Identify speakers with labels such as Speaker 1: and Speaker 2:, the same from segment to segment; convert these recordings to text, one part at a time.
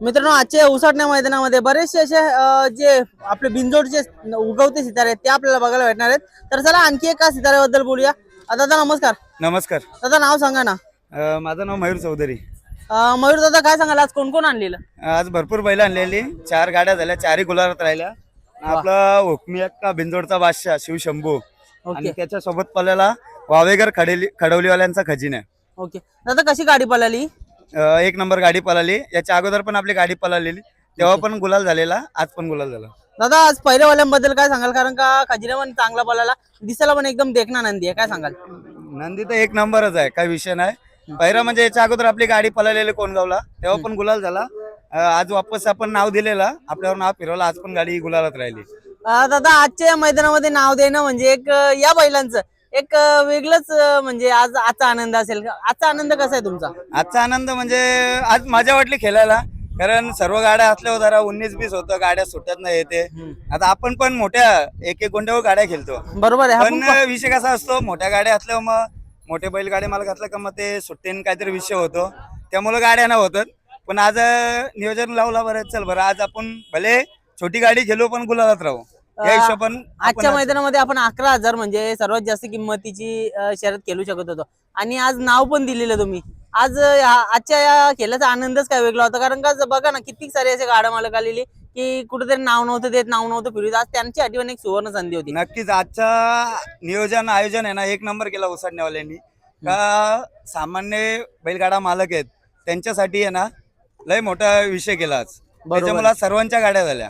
Speaker 1: मित्रांनो आजच्या उसाटण्या मैदानामध्ये बरेचसे असे जे आपले बिंजोडचे उगवते सितारे आहेत ते आपल्याला बघायला भेटणार आहेत. तर चला आणखी एका सिताऱ्याबद्दल बोलूया. अं, दादा नमस्कार.
Speaker 2: नमस्कार.
Speaker 1: दादा नाव सांगा ना.
Speaker 2: अ, माझं नाव मयूर चौधरी.
Speaker 1: अं, मयूर दादा काय सांगाल? आज कोण कोण आणलेलं?
Speaker 2: आज भरपूर बैल आणलेली. चार गाड्या झाल्या चारही गुलाबात राहिल्या. आपला हुकमी अक्का बिंजोडचा बादशाह शिवशंभू. आणि त्याच्या सोबत पडलेला वावेगर खडेली खडवलीवाल्यांचा खजिना.
Speaker 1: ओके. दादा कशी गाडी पळाली?
Speaker 2: अ, एक नंबर गाडी पळाली. याच्या अगोदर पण आपली गाडी पळालेली. तेव्हा पण गुलाल झालेला. आज पण गुलाल झाला.
Speaker 1: दादा आज पहिल्यावाल्यांबद्दल काय सांगाल? कारण का खजिना पण चांगला पळाला. दिसायला पण एकदम देखना नंदी आहे. काय सांगाल?
Speaker 2: नंदी तर एक नंबरच आहे. काही विषय नाही. पहिला म्हणजे याच्या अगोदर आपली गाडी पळालेली कोणगावला तेव्हा पण गुलाल झाला. अ, आज वापस आपण नाव दिलेला. आपल्यावर नाव फिरवलं. आज पण गाडी गुलालात राहिली.
Speaker 1: अं, दादा आजच्या या मैदानामध्ये नाव देणं म्हणजे एक अं, या बैलांचं. एक वेगळंच म्हणजे आज आजचा आनंद असेल. आजचा आनंद कसा आहे तुमचा?
Speaker 2: आजचा आनंद म्हणजे आज मजा वाटली खेळायला. कारण सर्व गाड्या असल्यावर जरा उन्नीस बीस होतं गाड्या सुटत नाही येते आता आपण पण मोठ्या एक एक गोंड्यावर गाड्या खेळतो.
Speaker 1: बरोबर आहे.
Speaker 2: पण विषय कसा असतो मोठ्या गाड्या असल्यावर मग मोठे बैलगाडी मला घातलं का मग ते सुट्टीन काहीतरी विषय होतो. त्यामुळे गाड्या ना होतात. पण आज नियोजन लावला बरं. चल बरं आज आपण भले छोटी गाडी खेळू पण गुलालात राहू. या हिशोबान
Speaker 1: आजच्या मैदानामध्ये आपण अकरा हजार म्हणजे सर्वात जास्त किंमतीची शर्यत खेळू शकत होतो. आणि आज नाव पण दिलेलं तुम्ही. आज आजच्या या खेळाचा आनंदच काय वेगळा होता? कारण का बघा ना किती सारे असे गाड्या मालक आलेली की कुठेतरी नाव नव्हतं देत नाव नव्हतं फिरत आज त्यांची आठवण एक सुवर्ण संधी होती.
Speaker 2: नक्कीच आजचा नियोजन आयोजन आहे ना एक नंबर केला उसाडण्यावाल्यांनी का सामान्य बैलगाडा मालक आहेत त्यांच्यासाठी आहे ना लय मोठा विषय केला आज. त्याच्यामुळे आज सर्वांच्या गाड्या झाल्या.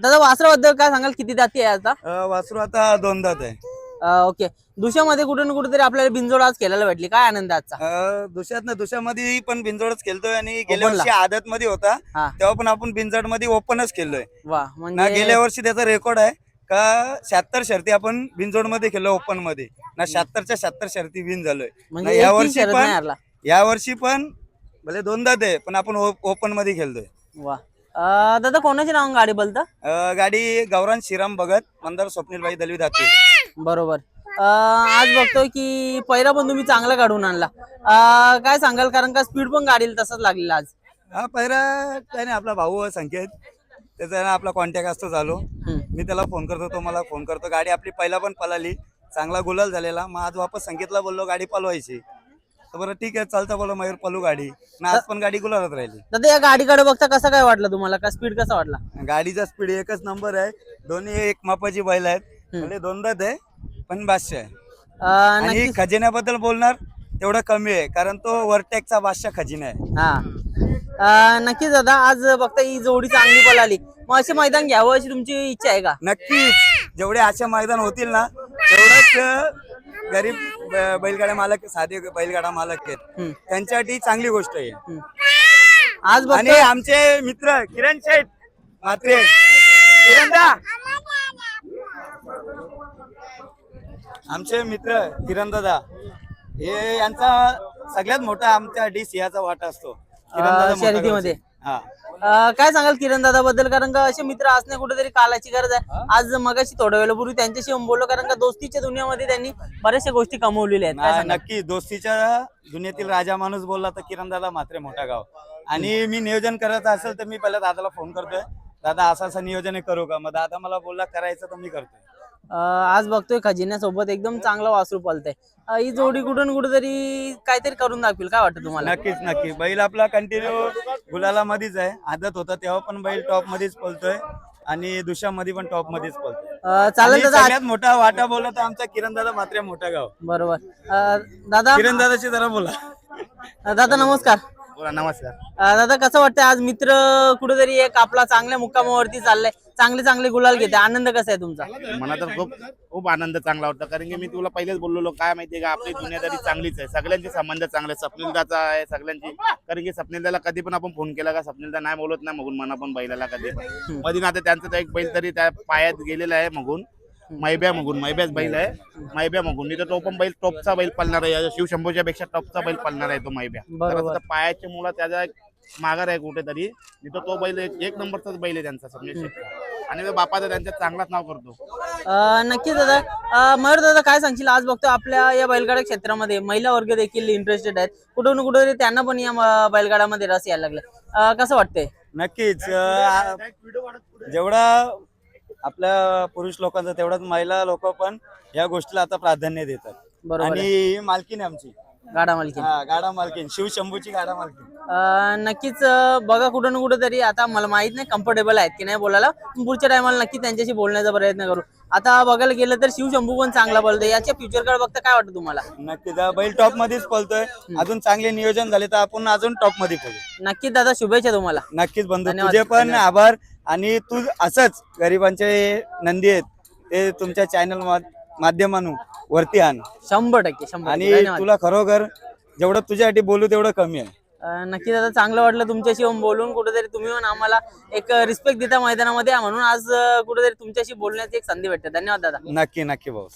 Speaker 1: दादा वासराबद्दल काय सांगाल? किती जाती आहे आता?
Speaker 2: अं, वासरू आता दोन दात आहे.
Speaker 1: अं, ओके. दुसऱ्यामध्ये कुठे ना कुठेतरी आपल्याला बिंजोड आज खेळायला भेटली. काय आनंद आजचा?
Speaker 2: अं, दुसऱ्यात ना दुसऱ्यामध्ये पण बिंजोडच खेळतोय आणि गेल्या
Speaker 1: Open ला.
Speaker 2: वर्षी आदत मध्ये होता.
Speaker 1: हा.
Speaker 2: तेव्हा पण आपण बिंजोडमध्ये ओपनच खेळलोय.
Speaker 1: वा
Speaker 2: ना
Speaker 1: म्हणजे
Speaker 2: गेल्या वर्षी त्याचा रेकॉर्ड आहे का शहात्तर शर्ती आपण बिंजोडमध्ये खेळलो ओपनमध्ये ना शहात्तरच्या शहात्तर शर्ती विन झालोय.
Speaker 1: म्हणजे
Speaker 2: ना या वर्षी
Speaker 1: नाही
Speaker 2: पण
Speaker 1: हरला.
Speaker 2: या वर्षी पण भले दोनदा दे पण आपण ओपनमध्ये खेळतोय.
Speaker 1: वा. अं, दादा कोणाचे नाव गाडी बोलता?
Speaker 2: अं, गाडी गौरान श्रीराम भगत मंदार स्वप्नीलबाई दलवी धातू.
Speaker 1: बरोबर. अं, आज बघतोय की पहिला पण तुम्ही चांगला काढून आणला. अं, काय सांगाल? कारण का स्पीड पण गाडीला तसंच लागलेला आज.
Speaker 2: हा पहिला काय नाही आपला भाऊ आहे संकेत. त्याचा ना आपला कॉन्टॅक्ट असतो चालू.
Speaker 1: हम्म.
Speaker 2: मी त्याला फोन करतो तो मला फोन करतो. गाडी आपली पहिला पण पळाली. चांगला गुलाल झालेला. मग आज वापस संकेतला बोललो गाडी पळवायची. तर बरं ठीक आहे चालतं बोलो मयूर पळू गाडी. ना आज पण गाडी गुलालात राहिली.
Speaker 1: दादा या गाडीकडे बघता कसं काय वाटलं तुम्हाला? का स्पीड कसा वाटला?
Speaker 2: गाडीचा स्पीड एकच नंबर आहे. दोन्ही एक मापाची बैल आहेत. म्हणजे दोनदाच आहे पण बादशाह आहे.
Speaker 1: अं,
Speaker 2: आणि
Speaker 1: नक्कीच.
Speaker 2: खजिन्याबद्दल बोलणार तेवढं कमी आहे कारण तो वरटेकचा बादशाह खजिना आहे.
Speaker 1: हा. अं, नक्कीच दादा आज बघता ही जोडी चांगली पळाली. मग असे मैदान घ्यावं अशी तुमची इच्छा आहे का?
Speaker 2: नक्कीच. जेवढे असे मैदान होतील ना तेवढंच गरीब ब- बैलगाडा मालक साधे बैलगाडा मालक आहेत
Speaker 1: हम्म.
Speaker 2: त्यांच्यासाठी चांगली गोष्ट आहे.
Speaker 1: आज
Speaker 2: आणि आमचे मित्र किरण शेठ मात्रे किरणदा आमचे मित्र किरण दादा हे यांचा सगळ्यात मोठा आमच्या डी सिंहाचा वाटा असतो किरणदादा मोठा
Speaker 1: शर्यतीमध्ये?
Speaker 2: गावचे. हा
Speaker 1: अं, काय सांगाल किरण दादा बद्दल? कारण का असे मित्र असणे कुठेतरी कालाची गरज आहे. आज मगाशी थोड्या वेळापूर्वी त्यांच्याशी बोललो कारण का दोस्तीच्या दुनियामध्ये त्यांनी बऱ्याचशा गोष्टी कमवलेल्या आहेत. काय
Speaker 2: ना-
Speaker 1: सांगाल?
Speaker 2: नक्की. दोस्तीच्या दुनियेतील राजा माणूस बोलला तर किरण दादा मात्रे मोठा गाव. आणि मी नियोजन करत असेल तर मी पहिला दादाला फोन करतोय. दादा असं असं नियोजन आहे करू का? मग दादा मला बोलला करायचं तर मी करतोय.
Speaker 1: आज बघतोय खजिन्यासोबत एकदम चांगला वासरू पलतय. ही जोडी कुठून कुठेतरी काहीतरी करून दाखवेल काय वाटतं तुम्हाला?
Speaker 2: नक्कीच नक्की बैल आपला कंटिन्यू गुलाला मध्येच आहे. आदत होता तेव्हा पण बैल टॉप मध्येच पळतोय आणि दुशामध्ये पण टॉप मध्येच पळतोय.
Speaker 1: अं, चालेल
Speaker 2: सगळ्यात मोठा वाटा बोलला तर आमचा किरण दादा मात्रे मोठा गाव.
Speaker 1: बरोबर. अं, दादा
Speaker 2: किरण दादाशी जरा बोला.
Speaker 1: दादा नमस्कार.
Speaker 2: बोला नमस्कार.
Speaker 1: अं, दादा कसं वाटतं आज मित्र कुठेतरी एक आपला चांगल्या मुक्कामावरती चाललाय. चांगले चांगले गुलाल घेते आनंद कसा आहे तुमचा?
Speaker 3: मला तर खूप खूप आनंद चांगला वाटतो कारण की मी तुला पहिलेच बोललेलो काय माहितीये का? आपली दुनियादारी चांगलीच आहे. सगळ्यांचे संबंध चांगले आहेत. स्वप्नीलदाचा आहे सगळ्यांची. कारण की स्वप्नीलदाला कधी पण आपण फोन केला का स्वप्नीलदा नाही बोलत नाही मगून मना पण बैलाला कधी मध्ये ना आता त्यांचा तर एक बैल तरी त्या पायात गेलेला आहे मगून. मैब्या मगून मैब्याच बैल आहे. मैब्या मगून. नाही तर तो पण बैल टॉपचा बैल पळणार आहे. शिवशंभूच्या पेक्षा टॉपचा बैल पळणार आहे तो मैब्या. तर
Speaker 1: बरोबर.
Speaker 3: आता पायाच्या मुळा त्याचा एक माघार आहे कुठेतरी. नाही तर तो बैल एक एक नंबरचाच बैल आहे त्यांचा समजा आणि तो बापाचा त्यांच्या चांगलाच नाव करतो.
Speaker 1: अं, नक्कीच दादा. अं, मयूर दादा काय सांगशील? आज बघतो आपल्या या बैलगाडा क्षेत्रामध्ये महिला वर्ग देखील इंटरेस्टेड आहेत. कुठून कुठे त्यांना पण या म- बैलगाड्यामध्ये रस यायला लागला. कसं वाटतंय?
Speaker 2: नक्कीच. अं, जेवढा आपल्या पुरुष लोकांचा तेवढाच महिला लोक पण या गोष्टीला आता प्राधान्य देतात.
Speaker 1: बरोबर आहे.
Speaker 2: आणि मालकीन आहे आमची.
Speaker 1: गाडा मालकी
Speaker 2: हा गाडा मालकीन शिवशंभूची गाडा मालकीन
Speaker 1: नक्कीच बघा कुठं ना कुठं तरी आता मला माहीत नाही कम्फर्टेबल आहेत की नाही बोलायला. पुढच्या टायमाला नक्की त्यांच्याशी बोलण्याचा प्रयत्न करू. आता बघायला गेलं तर शिवशंभू पण चांगला बोलतोय. याच्या फ्युचरकडे बघता काय वाटतं तुम्हाला?
Speaker 2: नक्कीच हा बैल टॉप मध्येच पळतोय. अजून चांगले नियोजन झाले तर आपण अजून टॉपमध्ये पळू.
Speaker 1: नक्कीच दादा शुभेच्छा तुम्हाला.
Speaker 2: नक्कीच बंधू
Speaker 1: धन्यवाद,
Speaker 2: तुझे पण
Speaker 1: धन्यवाद.
Speaker 2: आभार. आणि तू असंच गरिबांचे नंदी आहेत ते तुमच्या चॅनल माध्यमातून वरती आण.
Speaker 1: शंभर टक्के शंभर
Speaker 2: आणि.
Speaker 1: धन्यवाद.
Speaker 2: तुला खरोखर जेवढं तुझ्यासाठी बोलू तेवढं कमी आहे.
Speaker 1: नक्की नक्कीच आता चांगलं वाटलं तुमच्याशी बोलून. कुठेतरी तुम्ही पण आम्हाला एक रिस्पेक्ट देता मैदानामध्ये. म्हणून आज कुठेतरी तुमच्याशी बोलण्याची एक संधी भेटते. धन्यवाद दादा.
Speaker 2: नक्की नक्की भाऊ.